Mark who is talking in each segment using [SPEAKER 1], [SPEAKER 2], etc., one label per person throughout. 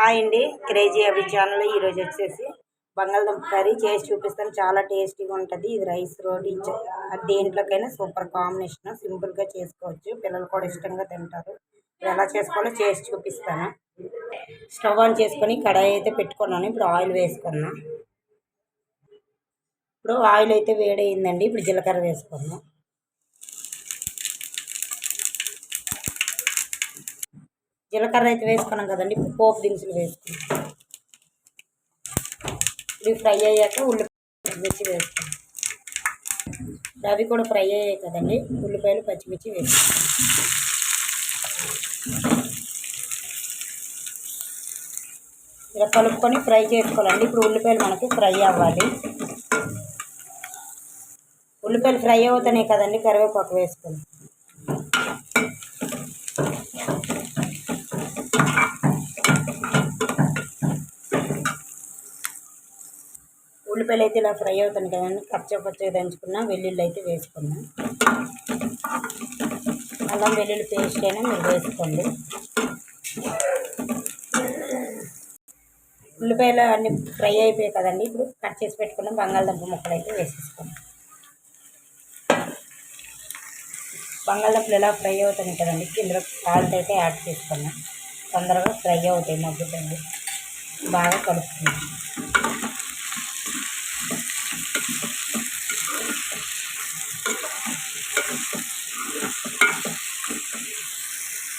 [SPEAKER 1] Hi అండి crazy అవి channel ఈరోజు వచ్చేసి బంగాళదుంప కర్రీ చేసి చూపిస్తాను. చాలా టేస్టీగా ఉంటుంది. ఇది రైస్ రోటీ దేంట్లోకైనా సూపర్ కాంబినేషన్. సింపుల్గా చేసుకోవచ్చు. పిల్లలు కూడా ఇష్టంగా తింటారు. ఎలా చేసుకోవాలో చేసి చూపిస్తాను. స్టవ్ ఆన్ చేసుకొని కడాయి అయితే పెట్టుకున్నాను. ఇప్పుడు ఆయిల్ వేసుకున్నా. ఇప్పుడు ఆయిల్ అయితే వేడయిందండి. ఇప్పుడు జీలకర్ర వేసుకున్నాం. జీలకర్ర అయితే వేసుకున్నాం కదండి. ఇప్పుడు పోపు దినుసులు వేసుకున్నాం. ఇవి ఫ్రై అయ్యాక ఉల్లిపాయలు పచ్చిమిర్చి వేసుకున్నాం. అవి కూడా ఫ్రై అయ్యాయి కదండి. ఉల్లిపాయలు పచ్చిమిర్చి వేసుకున్నాం. ఇలా కలుపుకొని ఫ్రై చేసుకోవాలండి. ఇప్పుడు ఉల్లిపాయలు మనకి ఫ్రై అవ్వాలి. ఉల్లిపాయలు ఫ్రై అవుతున్నాయి కదండి. కరివేపాకు వేసుకొని ఉల్లిపాయలు అయితే ఇలా ఫ్రై అవుతుంది కదండి. పచ్చ పచ్చగా దంచుకున్నా వెల్లుల్లి అయితే వేసుకున్నాం. అల్లం వెల్లుల్లి పేస్ట్ అయినా మీరు వేసుకోండి. ఉల్లిపాయలు అన్నీ ఫ్రై అయిపోయాయి కదండి. ఇప్పుడు కట్ చేసి పెట్టుకున్న బంగాళదుంప ముక్కలు అయితే వేసేసుకోండి. బంగాళదుంపలు ఎలా ఫ్రై అవుతుంది కదండి. ఇందులో సాల్ట్ అయితే యాడ్ చేసుకున్నాం. తొందరగా ఫ్రై అవుతాయి మగ్గుతుంది బాగా కలుపుతున్నాం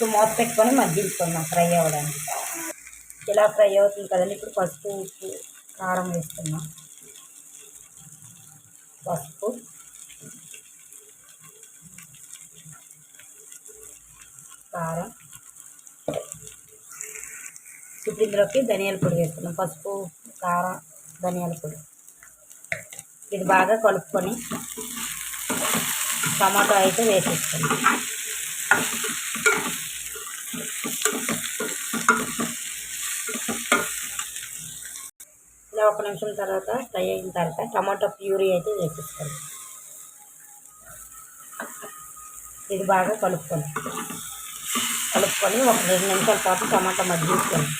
[SPEAKER 1] మూత పెట్టుకొని మగ్గించుకుందాం ఫ్రై అవ్వడానికి. ఇలా ఫ్రై అవుతుంది కదండి. ఇప్పుడు పసుపు ఉప్పు కారం వేసుకుందాం. పసుపు. కారం. ఇప్పుడు ఇందులోకి ధనియాల పొడి వేసుకుందాం. పసుపు కారం ధనియాల పొడి. ఇది బాగా కలుపుకొని టమాటో అయితే వేసేసుకుందాం. ఇలా ఒక నిమిషం తర్వాత ఫ్రై అయిన తర్వాత టమాటో ప్యూరీ అయితే వేసేసుకోండి. ఇది బాగా కలుపుకొని కలుపుకొని ఒక రెండు నిమిషాల పాటు టమాటా మగ్గించుకోండి.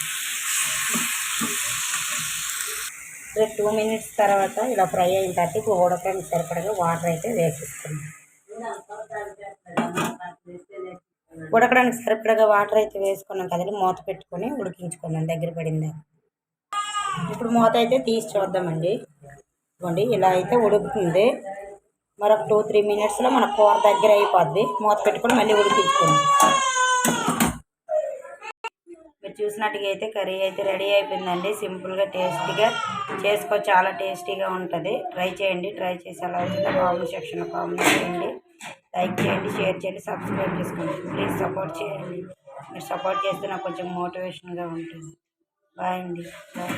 [SPEAKER 1] టూ మినిట్స్ తర్వాత ఇలా ఫ్రై అయిన తర్వాత ఇప్పుడు ఉడకడానికి సరిపడగా వాటర్ అయితే వేసేసుకున్నాం ఉడకడానికి సరిపడగా వాటర్ అయితే వేసుకున్నాం కదండి. మూత పెట్టుకొని ఉడికించుకుందాం. దగ్గర పడిందా. ఇప్పుడు మూత అయితే తీసి చూద్దామండి. ఇవ్వండి ఇలా అయితే ఉడుకుతుంది. మరొక టూ త్రీ మినిట్స్లో మన కూర దగ్గర అయిపోద్ది. మూత పెట్టుకొని మళ్ళీ ఉడికించుకోండి మీరు చూసినట్టుగా అయితే కర్రీ అయితే రెడీ అయిపోయిందండి. సింపుల్గా టేస్టీగా చేసుకో చాలా టేస్టీగా ఉంటుంది. ట్రై చేయండి. ట్రై చేసి ఎలా వచ్చిందో కామెంట్ సెక్షన్లో కామెంట్ చేయండి. లైక్ చేయండి షేర్ చేయండి సబ్స్క్రైబ్ చేసుకోండి. ప్లీజ్ సపోర్ట్ చేయండి. మీరు సపోర్ట్ చేస్తే నాకు కొంచెం మోటివేషన్గా ఉంటుంది. బాయ్ అండి. బాయ్